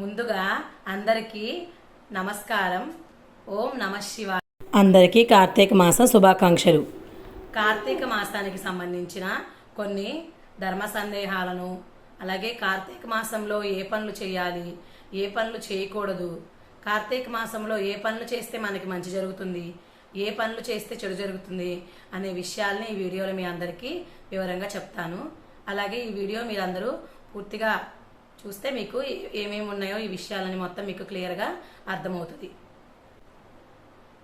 ముందుగా అందరికీ నమస్కారం. ఓం నమ శివాయ. అందరికీ కార్తీక మాసం శుభాకాంక్షలు. కార్తీక మాసానికి సంబంధించిన కొన్ని ధర్మ సందేహాలను అలాగే కార్తీక మాసంలో ఏ పనులు చేయాలి ఏ పనులు చేయకూడదు కార్తీక మాసంలో ఏ పనులు చేస్తే మనకి మంచి జరుగుతుంది ఏ పనులు చేస్తే చెడు జరుగుతుంది అనే విషయాల్ని ఈ వీడియోలో మీ అందరికీ వివరంగా చెప్తాను. అలాగే ఈ వీడియో మీరందరూ పూర్తిగా చూస్తే మీకు ఏమేమి ఉన్నాయో ఈ విషయాలని మొత్తం మీకు క్లియర్గా అర్థమవుతుంది.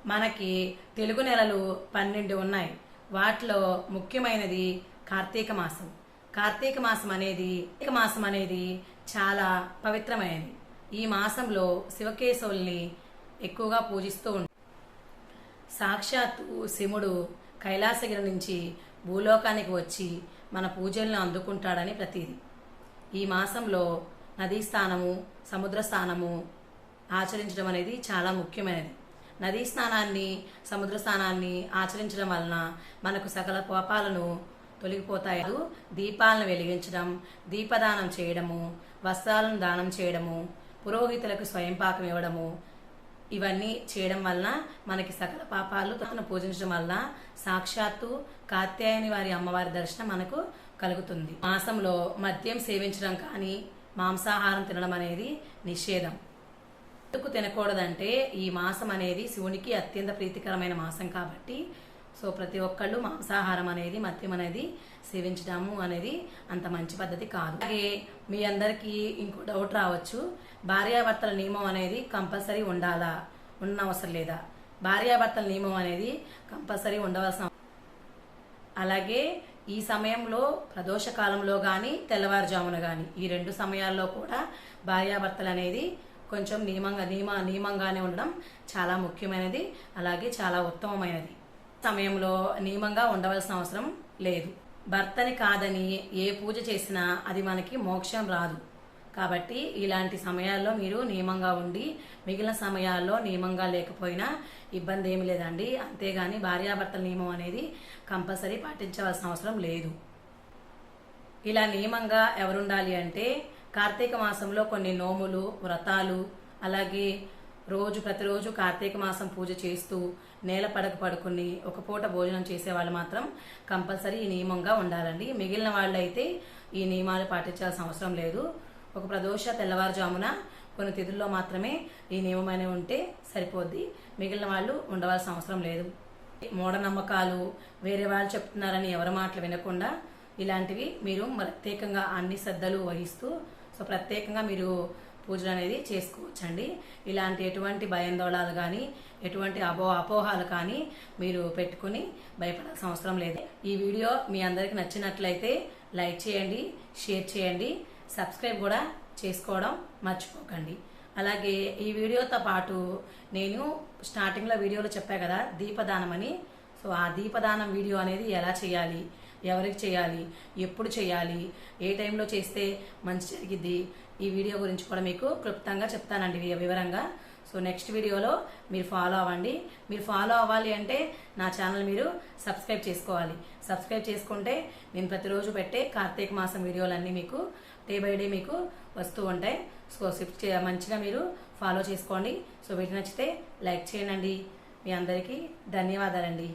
మనకి తెలుగు నెలలు పన్నెండు ఉన్నాయి. వాటిలో ముఖ్యమైనది కార్తీక మాసం. కార్తీక మాసం అనేది కార్తీక మాసం అనేది చాలా పవిత్రమైనది. ఈ మాసంలో శివకేశవుల్ని ఎక్కువగా పూజిస్తూ ఉంటారు. సాక్షాత్తు శివుడు కైలాసగిరి నుంచి భూలోకానికి వచ్చి మన పూజలను అందుకుంటాడని ప్రతీది. ఈ మాసంలో నదీ స్నానము సముద్ర స్నానము ఆచరించడం అనేది చాలా ముఖ్యమైనది. నదీ స్నానాన్ని సముద్ర స్నానాన్ని ఆచరించడం వలన మనకు సకల కోపాలను తొలగిపోతాయి. దీపాలను వెలిగించడం దీపదానం చేయడము వస్త్రాలను దానం చేయడము పురోహితులకు స్వయంపాకం ఇవ్వడము ఇవన్నీ చేయడం వలన మనకి సకల పాపాలు తను పూజించడం వలన సాక్షాత్తు కాత్యాయని వారి అమ్మవారి దర్శనం మనకు కలుగుతుంది. మాసంలో మద్యం సేవించడం కానీ మాంసాహారం తినడం అనేది నిషేధం. ఎందుకు తినకూడదంటే ఈ మాసం అనేది శివునికి అత్యంత ప్రీతికరమైన మాసం కాబట్టి సో ప్రతి ఒక్కళ్ళు మాంసాహారం అనేది మద్యం అనేది సేవించడము అనేది అంత మంచి పద్ధతి కాదు. అలాగే మీ అందరికీ ఇంకో డౌట్ రావచ్చు భార్యాభర్తల నియమం అనేది కంపల్సరీ ఉండాలా? ఉన్న అవసరం లేదా? భార్యాభర్తల నియమం అనేది కంపల్సరీ ఉండవలసిన అలాగే ఈ సమయంలో ప్రదోషకాలంలో కానీ తెల్లవారుజామున కానీ ఈ రెండు సమయాల్లో కూడా భార్యాభర్తలు అనేది కొంచెం నియమంగా నియమ నియమంగానే ఉండడం చాలా ముఖ్యమైనది అలాగే చాలా ఉత్తమమైనది. సమయంలో నియమంగా ఉండవలసిన అవసరం లేదు. భర్తని కాదని ఏ పూజ చేసినా అది మనకి మోక్షం రాదు. కాబట్టి ఇలాంటి సమయాల్లో మీరు నియమంగా ఉండి మిగిలిన సమయాల్లో నియమంగా లేకపోయినా ఇబ్బంది ఏమి లేదండి. అంతేగాని భార్యాభర్తల నియమం అనేది కంపల్సరీ పాటించవలసిన అవసరం లేదు. ఇలా నియమంగా ఎవరుండాలి అంటే కార్తీక మాసంలో కొన్ని నోములు వ్రతాలు అలాగే రోజు ప్రతిరోజు కార్తీక మాసం పూజ చేస్తూ నేల పడక పడుకుని ఒక పూట భోజనం చేసే వాళ్ళు మాత్రం కంపల్సరీ ఈ నియమంగా ఉండాలండి. మిగిలిన వాళ్ళు అయితే ఈ నియమాలు పాటించాల్సిన అవసరం లేదు. ఒక ప్రదోష తెల్లవారుజామున కొన్ని తిథుల్లో మాత్రమే ఈ నియమం అనేవి ఉంటే సరిపోద్ది. మిగిలిన వాళ్ళు ఉండవలసిన అవసరం లేదు. మూఢనమ్మకాలు వేరే వాళ్ళు చెప్తున్నారని ఎవరి మాటలు వినకుండా ఇలాంటివి మీరు ప్రత్యేకంగా అన్ని శ్రద్ధలు వహిస్తూ సో ప్రత్యేకంగా మీరు పూజలు అనేది చేసుకోవచ్చండి. ఇలాంటి ఎటువంటి భయాందోళాలు కానీ ఎటువంటి అపో అపోహాలు కానీ మీరు పెట్టుకుని భయపడాల్సిన అవసరం లేదు. ఈ వీడియో మీ అందరికి నచ్చినట్లయితే లైక్ చేయండి షేర్ చేయండి. సబ్స్క్రైబ్ కూడా చేసుకోవడం మర్చిపోకండి. అలాగే ఈ వీడియోతో పాటు నేను స్టార్టింగ్లో వీడియోలో చెప్పా కదా దీపదానం అని. సో ఆ దీపదానం వీడియో అనేది ఎలా చేయాలి ఎవరికి చేయాలి ఎప్పుడు చేయాలి ఏ టైంలో చేస్తే మంచి జరిగిద్ది ఈ వీడియో గురించి కూడా మీకు క్లుప్తంగా చెప్తానండి వివరంగా. సో నెక్స్ట్ వీడియోలో మీరు ఫాలో అవ్వండి. మీరు ఫాలో అవ్వాలి అంటే నా ఛానల్ మీరు సబ్స్క్రైబ్ చేసుకోవాలి. సబ్స్క్రైబ్ చేసుకుంటే నేను ప్రతిరోజు పెట్టే కార్తీక మాసం వీడియోలన్నీ మీకు డే బై డే మీకు వస్తూ ఉంటాయి. సో స్విఫ్ట్ మంచిగా మీరు ఫాలో చేసుకోండి. సో వీటి నచ్చితే లైక్ చేయండి. మీ అందరికీ ధన్యవాదాలండి.